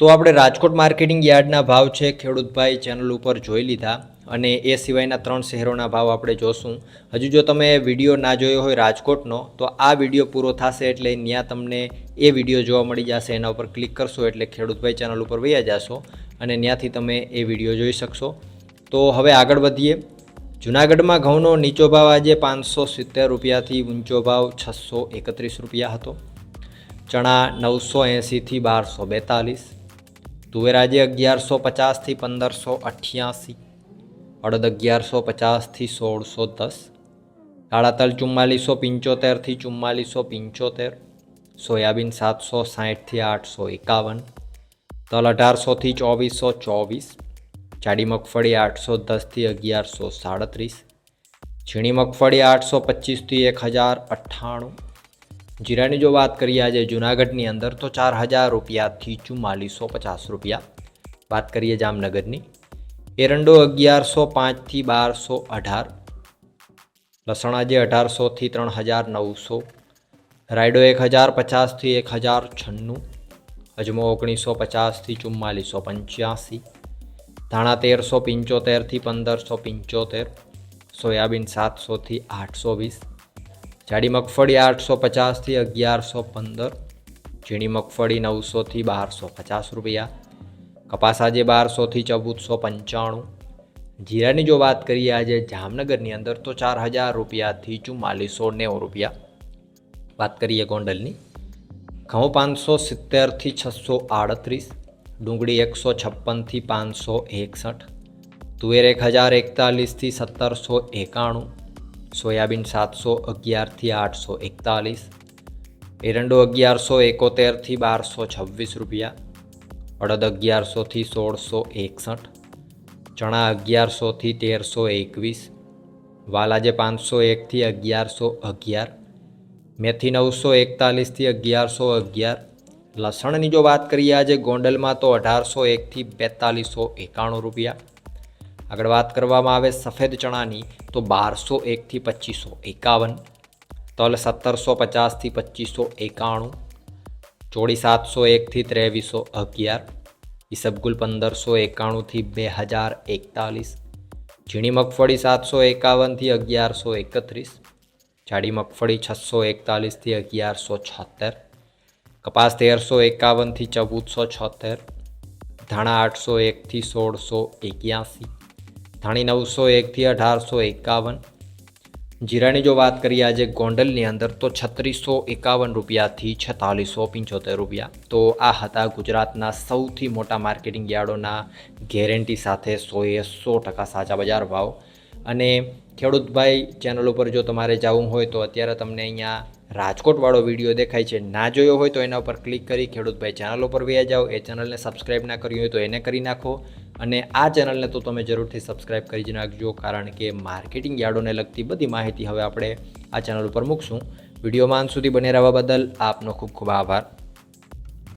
તો આપણે રાજકોટ માર્કેટિંગ યાર્ડના ભાવ છે ખેડૂતભાઈ ચેનલ ઉપર જોઈ લીધા અને એ સિવાયના ત્રણ શહેરોના ભાવ આપણે જોશું. હજુ જો તમે વીડિયો ના જોયો હોય રાજકોટનો, તો આ વીડિયો પૂરો થશે એટલે ત્યાં તમને એ વીડિયો જોવા મળી જશે. એના ઉપર ક્લિક કરશો એટલે ખેડૂતભાઈ ચેનલ ઉપર વૈયા જશો અને ત્યાંથી તમે એ વીડિયો જોઈ શકશો. તો હવે આગળ વધીએ. જુનાગઢમાં ઘઉંનો નીચો ભાવ આજે પાંચસો સિત્તેર રૂપિયાથી ઊંચો ભાવ છસો એકત્રીસ રૂપિયા હતો. ચણા નવસો એંસીથી બારસો બેતાલીસ. તુવેર આજે અગિયારસો પચાસથી પંદરસો અઠ્યાસી, અડદ અગિયારસો પચાસથી સોળસો દસ કાળાતલ ચુમ્માલીસો પંચોતેરથી ચુમ્માલીસો પંચોતેર, સોયાબીન સાતસો સાહીઠથી આઠસો એકાવન, તલ અઢારસોથી ચોવીસો ચોવીસ, જાડી મગફળી આઠસો દસથી અગિયારસો સાડત્રીસ, ઝીણી મગફળી આઠસો પચીસથી એક હજાર અઠ્ઠાણું જીરાની જો વાત કરીએ આજે જુનાગઢની અંદર, તો ચાર હજાર રૂપિયાથી ચુમ્માલીસો પચાસ રૂપિયા. વાત કરીએ જામનગરની. એરંડો અગિયારસો પાંચથી બારસો અઢાર. લસણ આજે અઢારસોથી ત્રણ હજાર નવસો. રાયડો એક હજાર પચાસથી એક હજાર છન્નું. અજમો ઓગણીસો પચાસથી ચુમ્માલીસો પંચ્યાસી. ધાણા તેરસો પંચોતેરથી પંદરસો પંચોતેર. સોયાબીન સાતસોથી આઠસો વીસ. જાડી મગફળી આઠસો પચાસથી અગિયારસો પંદર ઝીણી મગફળી નવસોથી બારસો પચાસ રૂપિયા, કપાસ આજે બારસોથી ચૌદસો પંચાણું જીરાની જો વાત કરીએ આજે જામનગરની અંદર તો ચાર હજાર રૂપિયાથી ચુમ્માલીસો નેવું રૂપિયા. વાત કરીએ ગોંડલની. ઘઉં પાંચસો સિત્તેરથી છસો આડત્રીસ, ડુંગળી એકસો છપ્પનથી પાંચસો એકસઠ, તુવેર એક હજાર એકતાલીસથી સત્તરસો એકાણું સોયાબીન સાતસો અગિયારથી આઠસો એકતાલીસ, એરંડો અગિયારસો એકોતેરથી બારસો છવ્વીસ રૂપિયા, અડદ અગિયારસોથી સોળસો એકસઠ, ચણા અગિયારસોથી તેરસો એકવીસ, વાલાજે પાંચસો એકથી અગિયારસો અગિયાર, મેથી નવસો એકતાલીસથી અગિયારસો અગિયાર, લસણની જો વાત કરીએ આજે ગોંડલમાં તો અઢારસો એકથી બેતાલીસો એકાણું રૂપિયા આગળ વાત કરવામાં આવે સફેદ ચણાની, તો બારસો એકથી પચીસો એકાવન, તલ સત્તરસો પચાસથી પચીસો એકાણું ચોળી સાતસો એકથી ત્રેવીસો અગિયાર ઈસબગુલ પંદરસો એકાણુંથી બે હજાર એકતાલીસ, ઝીણી મગફળી સાતસો એકાવનથી અગિયારસો એકત્રીસ, જાડી મગફળી છસો એકતાલીસથી અગિયારસો છોતેર, કપાસ તેરસો એકાવનથી ચૌદસો છોતેર, ધાણા આઠસો એકથી સોળસો એક્યાસી ધાણી નવસો એકથી અઢારસો એકાવન. જીરાની જો વાત કરીએ આજે ગોંડલની અંદર તો છત્રીસો એકાવન રૂપિયાથી છતાલીસો પંચોતેર રૂપિયા. તો આ હતા ગુજરાતના સૌથી મોટા માર્કેટિંગ યાર્ડોના ગેરંટી સાથે સોએ સો ટકા સાચા બજાર ભાવ. અને ખેડૂતભાઈ ચેનલ ઉપર જો તમારે જવું હોય તો અત્યારે તમને અહીંયા રાજકોટવાળો વીડિયો દેખાય છે. ના જોયો હોય તો એના ઉપર ક્લિક કરી ખેડૂતભાઈ ચેનલ ઉપર વ્યા જાઓ. એ ચેનલને સબસ્ક્રાઈબ ના કરી હોય તો એને કરી નાખો. અને આ ચેનલને તો તમે જરૂરથી સબસ્ક્રાઈબ કરી જ નાખજો, કારણ કે માર્કેટિંગ યાર્ડોને લગતી બધી માહિતી હવે આપણે આ ચેનલ ઉપર મૂકશું. વિડીયોમાં અંત સુધી બને રહેવા બદલ આપનો ખૂબ ખૂબ આભાર.